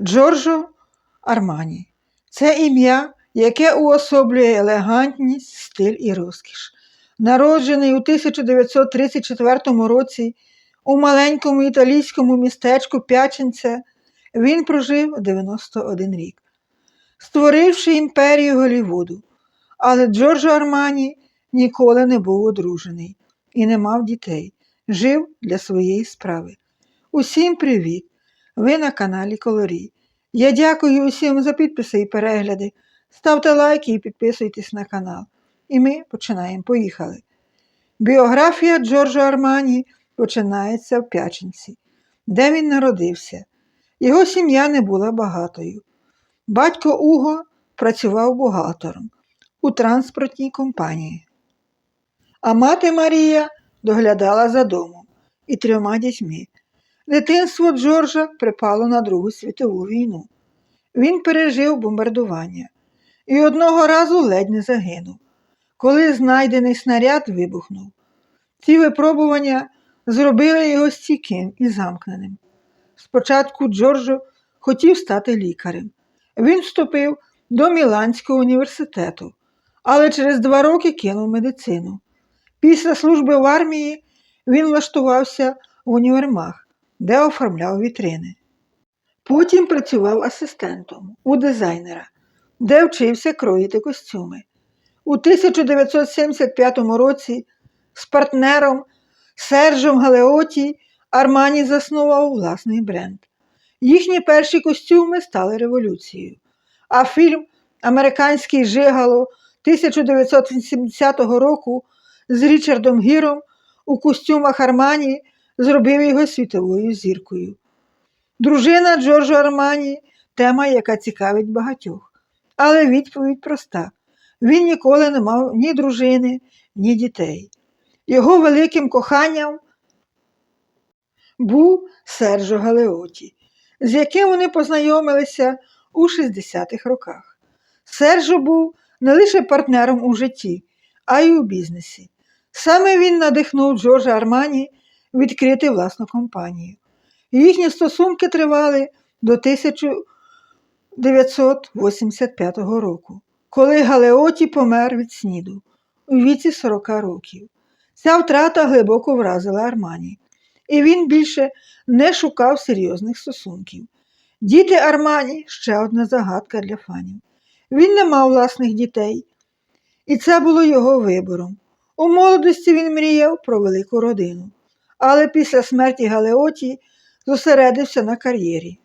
Джорджо Армані. Це ім'я, яке уособлює елегантність, стиль і розкіш. Народжений у 1934 році у маленькому італійському містечку Пяченце, він прожив 91 рік, створивши імперію Голлівуду. Але Джорджо Армані ніколи не був одружений і не мав дітей, жив для своєї справи. Усім привіт! Ви на каналі Колорі. Я дякую усім за підписи і перегляди. Ставте лайки і підписуйтесь на канал. І ми починаємо. Поїхали. Біографія Джорджа Армані починається в П'яченці, де він народився. Його сім'я не була багатою. Батько Уго працював бухгалтером у транспортній компанії. А мати Марія доглядала за домом і трьома дітьми. Дитинство Джорджа припало на Другу світову війну. Він пережив бомбардування і одного разу ледь не загинув, коли знайдений снаряд вибухнув. Ці випробування зробили його стійким і замкненим. Спочатку Джорджо хотів стати лікарем. Він вступив до Міланського університету, але через два роки кинув медицину. Після служби в армії він влаштувався в універмаг, де оформляв вітрини. Потім працював асистентом у дизайнера, де вчився кроїти костюми. У 1975 році з партнером Сержем Галеоті Армані заснував власний бренд. Їхні перші костюми стали революцією, а фільм Американський жигало 1980 року з Річардом Гіром у костюмах Армані зробив його світовою зіркою. Дружина Джорджо Армані тема, яка цікавить багатьох. Але відповідь проста: він ніколи не мав ні дружини, ні дітей. Його великим коханням був Серджо Галеоті, з яким вони познайомилися у 60-х роках. Сержо був не лише партнером у житті, а й у бізнесі. Саме він надихнув Джорджа Армані відкрити власну компанію. Їхні стосунки тривали до 1985 року, коли Галеоті помер від сніду у віці 40 років. Ця втрата глибоко вразила Армані, і він більше не шукав серйозних стосунків. Діти Армані ще одна загадка для фанів. Він не мав власних дітей, і це було його вибором. У молодості він мріяв про велику родину, але після смерті Галеоті зосередився на кар'єрі.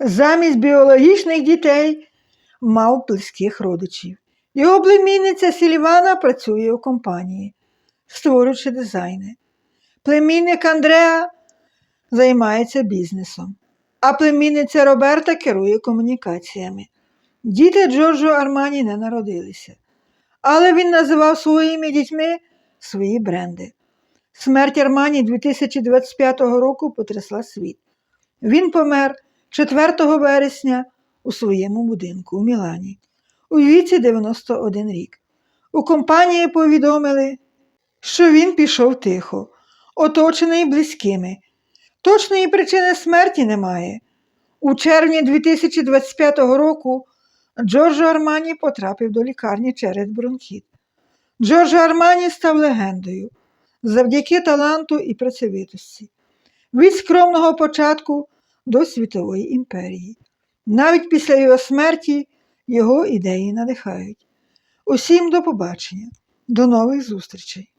Замість біологічних дітей мав близьких родичів. Його племінниця Сільвана працює у компанії, створюючи дизайни. Племінник Андреа займається бізнесом, а племінниця Роберта керує комунікаціями. Діти Джорджо Армані не народилися, але він називав своїми дітьми свої бренди. Смерть Армані 2025 року потрясла світ. Він помер 4 вересня у своєму будинку у Мілані у віці 91 рік. У компанії повідомили, що він пішов тихо, оточений близькими. Точної причини смерті немає. У червні 2025 року Джорджо Армані потрапив до лікарні через бронхіт. Джорджо Армані став легендою завдяки таланту і працьовитості. Від скромного початку до світової імперії. Навіть після його смерті його ідеї надихають. Усім до побачення, до нових зустрічей!